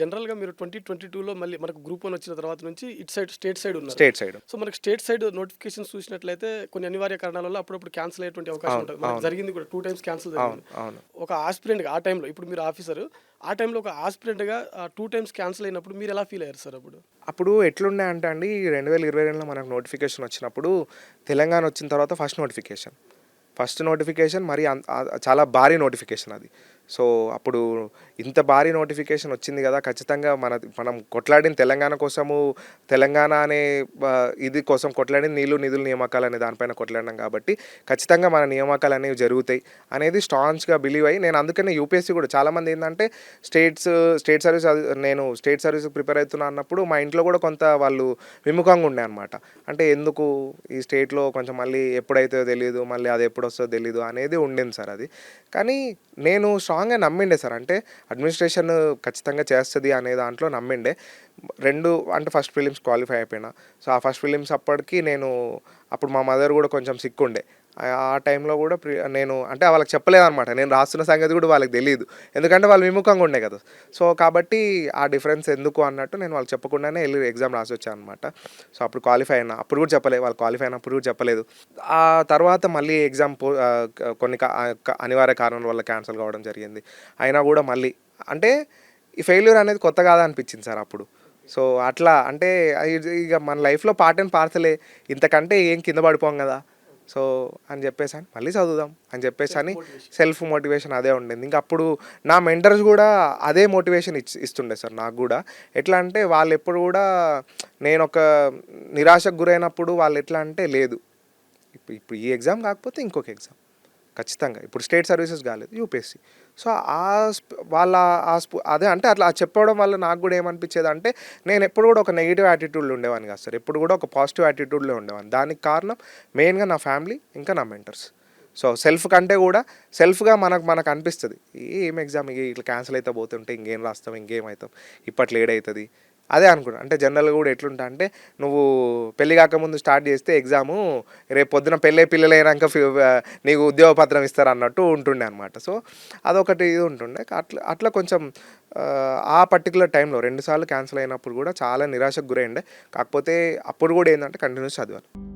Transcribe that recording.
జనరల్గా మీరు twenty twenty టూలో మళ్ళీ మనకు గ్రూప్ వన్ వచ్చిన తర్వాత నుంచి ఇటు సైడ్ స్టేట్ సైడ్ ఉన్నారు. State side. సో మనకి స్టేట్ సైడ్ నోటిఫికేషన్స్ చూసినట్లయితే కొన్ని అనివార్య కారణాల వల్ల అప్పుడప్పుడు క్యాన్సిల్ అయ్యేటువంటి అవకాశం ఉంటుంది. మనకి జరిగింది కూడా టూ టైమ్స్ క్యాన్సిల్ జరిగింది. ఒక ఆస్పిరెంట్గా ఆ టైంలో ఇప్పుడు మీరు ఆఫీసర్ ఆ టైంలో ఒక ఆస్పిరెంట్గా టూ టైమ్స్ క్యాన్సిల్ అయినప్పుడు మీరు ఎలా ఫీల్ అయ్యారు సార్ అప్పుడు? అప్పుడు ఎట్లుండే అంటే అండి రెండు వేల ఇరవై రెండులో మనకు నోటిఫికేషన్ వచ్చినప్పుడు తెలంగాణ వచ్చిన తర్వాత ఫస్ట్ నోటిఫికేషన్ ఫస్ట్ నోటిఫికేషన్ మరి చాలా భారీ నోటిఫికేషన్ అది. సో అప్పుడు ఇంత భారీ నోటిఫికేషన్ వచ్చింది కదా ఖచ్చితంగా మన మనం కొట్లాడిన తెలంగాణ కోసము తెలంగాణ అనే ఇది కోసం కొట్లాడిన నీళ్ళు నిధులు నియామకాలు అనే దానిపైన కొట్లాడినాం కాబట్టి ఖచ్చితంగా మన నియామకాలు అనేవి జరుగుతాయి అనేది స్ట్రాంగ్స్గా బిలీవ్ అయ్యి నేను అందుకనే యూపీఎస్సీ కూడా చాలామంది ఏంటంటే స్టేట్స్ స్టేట్ సర్వీస్ అది- నేను స్టేట్ సర్వీస్ ప్రిపేర్ అవుతున్నా అన్నప్పుడు మా ఇంట్లో కూడా కొంత వాళ్ళు విముఖంగా ఉండే అనమాట అంటే ఎందుకు ఈ స్టేట్లో కొంచెం మళ్ళీ ఎప్పుడైతే తెలియదు మళ్ళీ అది ఎప్పుడు వస్తుందో తెలియదు అనేది ఉండింది సార్ అది. కానీ నేను స్ట్రాంగ్గా నమ్మిండే సార్. అంటే అడ్మినిస్ట్రేషన్ ఖచ్చితంగా చేస్తుంది అనే దాంట్లో నమ్మిండే. రెండు అంటే ఫస్ట్ ఫిలిమ్స్ క్వాలిఫై అయిపోయినా. సో ఆ ఫస్ట్ ఫిలిమ్స్ అప్పటికి నేను అప్పుడు మా మదర్ కూడా కొంచెం సిక్ ఉండే ఆ- టైంలో కూడా ప్రి నేను అంటే వాళ్ళకి చెప్పలేదన్నమాట. నేను రాస్తున్న సంగతి కూడా వాళ్ళకి తెలియదు ఎందుకంటే వాళ్ళు విముఖంగా ఉండే కదా. సో కాబట్టి ఆ డిఫరెన్స్ ఎందుకు అన్నట్టు నేను వాళ్ళకి చెప్పకుండానే వెళ్ళి ఎగ్జామ్ రాసి వచ్చాను అనమాట సో అప్పుడు క్వాలిఫై అయినా అప్పుడు కూడా చెప్పలేదు వాళ్ళు క్వాలిఫై అయినప్పుడు కూడా చెప్పలేదు. ఆ తర్వాత మళ్ళీ ఎగ్జామ్ కొన్ని కా- అనివార్య కారణాల వల్ల క్యాన్సిల్ కావడం జరిగింది. అయినా కూడా మళ్ళీ అంటే ఈ ఫెయిల్యూర్ అనేది కొత్త కాదా అనిపించింది సార్ అప్పుడు. సో అట్లా అంటే ఇక మన లైఫ్లో పార్ట్ అండ్ పార్సలే. ఇంతకంటే ఏం కింద పడిపోం కదా. సో అని చెప్పేసి అని మళ్ళీ చదువుదాం అని చెప్పేసి అని సెల్ఫ్ మోటివేషన్ అదే ఉండేది. ఇంకా అప్పుడు నా మెంటర్స్ కూడా అదే మోటివేషన్ ఇచ్చి ఇస్తుండే సార్ నాకు కూడా. ఎట్లా అంటే వాళ్ళు ఎప్పుడు కూడా నేను ఒక నిరాశకు గురైనప్పుడు వాళ్ళు ఎట్లా అంటే లేదు. ఇప్పుడు ఇప్పుడు ఈ ఎగ్జామ్ కాకపోతే ఇంకొక ఎగ్జామ్ ఖచ్చితంగా. ఇప్పుడు స్టేట్ సర్వీసెస్ కాలేదు యూపీఎస్సీ. సో ఆ స్ప- వాళ్ళ ఆ అదే అంటే అట్లా చెప్పడం వల్ల నాకు కూడా ఏమనిపించేది అంటే నేను ఎప్పుడు కూడా ఒక నెగిటివ్ యాటిట్యూడ్లో ఉండేవాడిని కాదు సార్. ఎప్పుడు కూడా ఒక పాజిటివ్ యాటిట్యూడ్లో ఉండేవాడిని. దానికి కారణం మెయిన్గా నా ఫ్యామిలీ ఇంకా నా మెంటర్స్. సో సెల్ఫ్ కంటే కూడా సెల్ఫ్గా మనకు మనకు అనిపిస్తుంది. ఏం ఎగ్జామ్ ఇట్లా క్యాన్సిల్ అయితే పోతుంటే ఇంకేం రాస్తాం ఇంకేం అవుతాం ఇప్పట్లో ఏడవుతుంది అవుతుంది అదే అనుకున్నా. అంటే జనరల్గా కూడా ఎట్లుంటా అంటే నువ్వు పెళ్ళి కాకముందు స్టార్ట్ చేస్తే ఎగ్జాము రేపు పొద్దున పెళ్ళే పిల్లలైనాక అయినాక నీకు ఉద్యోగ పత్రం ఇస్తారు అన్నట్టు ఉంటుండే అనమాట సో అదొకటి ఇది ఉంటుండే. అట్లా అట్లా కొంచెం ఆ పర్టికులర్ టైంలో రెండుసార్లు క్యాన్సిల్ అయినప్పుడు కూడా చాలా నిరాశకు గురైండే కాకపోతే అప్పుడు కూడా ఏంటంటే కంటిన్యూస్ చదివాను.